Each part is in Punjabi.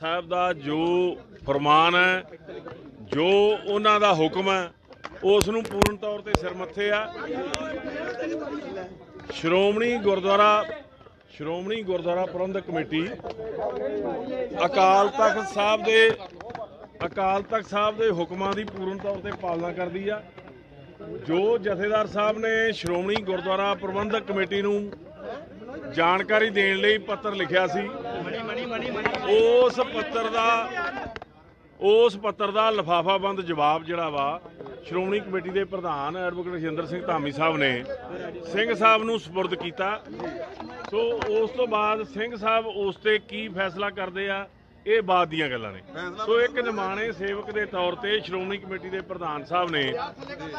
ਸਾਹਿਬ ਦਾ ਜੋ ਫਰਮਾਨ ਹੈ, ਜੋ ਉਹਨਾਂ ਦਾ ਹੁਕਮ ਹੈ, ਉਸ ਨੂੰ ਪੂਰਨ ਤੌਰ ਤੇ ਸਿਰ ਮੱਥੇ ਆ। ਸ਼੍ਰੋਮਣੀ ਗੁਰਦੁਆਰਾ ਸ਼੍ਰੋਮਣੀ ਗੁਰਦੁਆਰਾ ਪ੍ਰਬੰਧਕ ਕਮੇਟੀ, ਅਕਾਲ ਤਖਤ ਸਾਹਿਬ ਦੇ, ਅਕਾਲ ਤਖਤ ਸਾਹਿਬ ਦੇ ਹੁਕਮਾਂ ਦੀ ਪੂਰਨ ਤੌਰ ਤੇ ਪਾਲਣਾ ਕਰਦੀ ਆ। ਜੋ ਜਥੇਦਾਰ ਸਾਹਿਬ ਨੇ ਸ਼੍ਰੋਮਣੀ ਗੁਰਦੁਆਰਾ ਪ੍ਰਬੰਧਕ ਕਮੇਟੀ ਨੂੰ ਜਾਣਕਾਰੀ ਦੇਣ ਲਈ ਪੱਤਰ ਲਿਖਿਆ ਸੀ ਉਸ ਪੱਤਰ ਦਾ, ਉਸ ਪੱਤਰ ਦਾ ਲਫਾਫਾਬੰਦ ਜਵਾਬ ਜਿਹੜਾ ਵਾ, ਸ਼੍ਰੋਮਣੀ ਕਮੇਟੀ ਦੇ ਪ੍ਰਧਾਨ ਐਡਵੋਕੇਟ ਰਜਿੰਦਰ ਸਿੰਘ ਧਾਮੀ ਸਾਹਿਬ ਨੇ ਸਿੰਘ ਸਾਹਿਬ ਨੂੰ ਸਪੁਰਦ ਕੀਤਾ। ਸੋ ਉਸ ਤੋਂ ਬਾਅਦ ਸਿੰਘ ਸਾਹਿਬ ਉਸ ਤੇ ਕੀ ਫੈਸਲਾ ਕਰਦੇ ਆ, ਇਹ ਬਾਅਦ ਦੀਆਂ ਗੱਲਾਂ ਨੇ। ਸੋ ਇੱਕ ਨਿਮਾਣੇ ਸੇਵਕ ਦੇ ਤੌਰ ਤੇ ਸ਼੍ਰੋਮਣੀ ਕਮੇਟੀ ਦੇ ਪ੍ਰਧਾਨ ਸਾਹਿਬ ਨੇ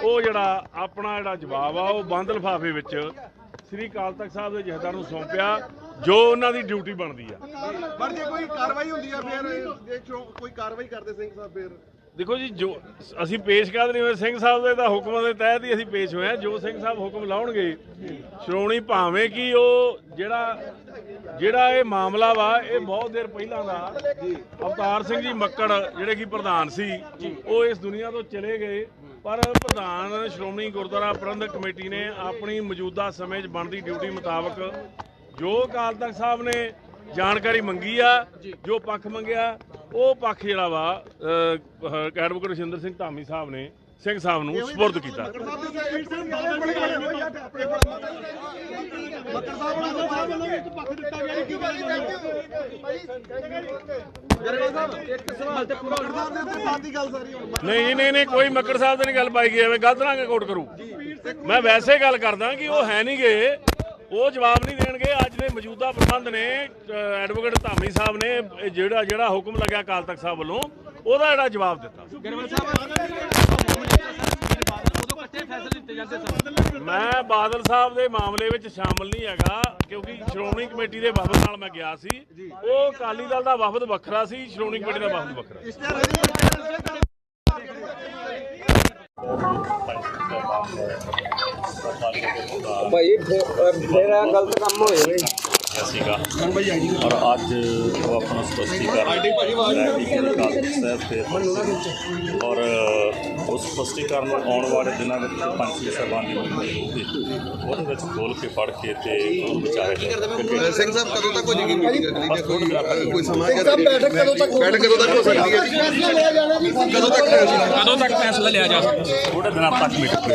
ਉਹ ਜਿਹੜਾ ਆਪਣਾ ਜਿਹੜਾ ਜਵਾਬ ਆ, ਉਹ ਬੰਦ ਲਿਫਾਫੇ ਵਿੱਚ ਸ੍ਰੀ ਅਕਾਲ ਤਖਤ ਸਾਹਿਬ ਦੇ ਜਥੇਦਾਰ ਨੂੰ ਸੌਂਪਿਆ ਜੋ ਉਹਨਾਂ ਦੀ ਡਿਊਟੀ ਬਣਦੀ ਆ। ਪਰ ਜੇ ਕੋਈ ਕਾਰਵਾਈ ਹੁੰਦੀ ਆ ਫਿਰ ਚੋ- ਕੋਈ ਕਾਰਵਾਈ ਕਰਦੇ ਸਿੰਘ ਸਾਹਿਬ ਫਿਰ। ਦੇਖੋ ਜੀ ਜੋ ਅਸੀਂ ਪੇਸ਼ ਕਰ ਨਹੀਂ ਹੋਏ ਸਿੰਘ ਸਾਹਿਬ ਦੇ ਤਾਂ ਹੁਕਮਾਂ ਦੇ ਤਹਿਤ ਹੀ ਅਸੀਂ ਪੇਸ਼ ਹੋਏ ਹਾਂ। ਜੋ ਸਿੰਘ ਸਾਹਿਬ ਹੁਕਮ ਲਾਉਣਗੇ ਸ਼੍ਰੋਮਣੀ ਭਾਵੇਂ ਕਿ ਉਹ ਜਿਹੜਾ ਜਿਹੜਾ ਇਹ ਮਾਮਲਾ ਵਾ, ਇਹ ਬਹੁਤ ਦੇਰ ਪਹਿਲਾਂ ਦਾ। ਅਵਤਾਰ ਸਿੰਘ ਜੀ ਮੱਕੜ, ਜਿਹੜੇ ਕਿ ਪ੍ਰਧਾਨ ਸੀ, ਉਹ ਇਸ ਦੁਨੀਆ ਤੋਂ ਚਲੇ ਗਏ। ਪਰ ਪ੍ਰਧਾਨ ਸ਼੍ਰੋਮਣੀ ਗੁਰਦੁਆਰਾ ਪ੍ਰਬੰਧਕ ਕਮੇਟੀ ਨੇ ਆਪਣੀ ਮੌਜੂਦਾ ਸਮੇਂ 'ਚ ਬਣਦੀ ਡਿਊਟੀ ਮੁਤਾਬਕ ਜੋ ਅਕਾਲ ਤਖਤ ਸਾਹਿਬ ਨੇ ਜਾਣਕਾਰੀ ਮੰਗੀ ਆ, ਜੋ ਪੱਖ ਮੰਗਿਆ, ਉਹ ਪੱਖ ਜਿਹੜਾ ਵਾ ਐਡਵੋਕੇਟ ਰਜਿੰਦਰ ਸਿੰਘ ਧਾਮੀ ਸਾਹਿਬ ਨੇ, ਸਿੰਘ ਸਾਹਿਬ ਨੂੰ ਸਪੁਰਦ ਕੀਤਾ। ਇੱਕ ਸਾਹਿਬ ਦੇ ਉੱਤੇ ਬਾਤ ਨਹੀਂ ਨਹੀਂ ਨਹੀਂ, ਕੋਈ ਮੱਕੜ ਸਾਹਿਬ ਤੇ ਨਹੀਂ ਗੱਲ ਪਾਈ ਗਈ, ਐਵੇਂ ਗਲਤ ਨਾ ਕੋਟ ਕਰੂ। ਮੈਂ ਵੈਸੇ ਗੱਲ ਕਰਦਾ ਕਿ ਉਹ ਹੈ ਨਹੀਂ ਗਏ ਉਹ ਜਵਾਬ ਨਹੀਂ ਦੇਣਗੇ। ਅੱਜ ਦੇ ਮੌਜੂਦਾ ਪ੍ਰਬੰਧ ਨੇ ਐਡਵੋਕੇਟ ਧਾਮੀ ਸਾਹਿਬ ਨੇ ਜਿਹੜਾ ਜਿਹੜਾ ਹੁਕਮ ਲੱਗਿਆ ਅਕਾਲ ਤਖਤ ਸਾਹਿਬ ਵੱਲੋਂ, ਉਹਦਾ ਜਿਹੜਾ ਜਵਾਬ ਦਿੱਤਾ। ਦਿੱਤੇ ਜਾਂਦੇ ਸਨ। ਮੈਂ ਬਾਦਲ ਸਾਹਿਬ ਦੇ ਮਾਮਲੇ ਵਿੱਚ ਸ਼ਾਮਲ ਨਹੀਂ ਹੈਗਾ ਕਿਉਂਕਿ ਸ਼੍ਰੋਮਣੀ ਕਮੇਟੀ ਦੇ ਵਫਦ ਨਾਲ ਮੈਂ ਗਿਆ ਸੀ। ਉਹ ਅਕਾਲੀ ਦਲ ਦਾ ਵਫਦ ਵੱਖਰਾ ਸੀ ਸ਼੍ਰੋਮਣੀ ਕਮੇਟੀ ਦਾ ਵਫਦ ਵੱਖਰਾ ਭਾਈ ਆ ਗਲਤ ਕੰਮ ਨੇ। ਸੀਗਾ। ਔਰ ਅੱਜ ਉਹ ਆਪਣਾ ਸਪਸ਼ਟੀਕਰਨ ਸਾਹਿਬ ਤੇ ਔਰ ਉਸ ਸਪਸ਼ਟੀਕਰਨ ਨੂੰ ਆਉਣ ਵਾਲੇ ਦਿਨਾਂ ਵਿੱਚ ਪੰਛੀ ਸਾਹਿਬਾਨ ਦੀ ਮੀਟਿੰਗ ਹੋਊਗੀ ਉਹਦੇ ਵਿੱਚ ਖੋਲ ਕੇ ਪੜ ਕੇ ਤੇ ਉਹਨੂੰ ਵਿਚਾਰੇ ਸਿੰਘ ਸਾਹਿਬ ਕਦੋਂ ਤੱਕ ਹੋ ਜਾਏਗੀ ਮੀਟਿੰਗ ਕੋਈ ਸਮਾਂ ਬੈਠਕ ਕਦੋਂ ਤੱਕ ਬੈਠਕ ਕਦੋਂ ਤੱਕ ਹੋ ਸਕਦੀ ਹੈ ਕਦੋਂ ਤੱਕ ਕਦੋਂ ਤੱਕ ਫੈਸਲਾ ਲਿਆ ਜਾ ਸਕਦਾ? ਥੋੜੇ ਦਿਨਾਂ ਤੱਕ ਮੀਟਿੰਗ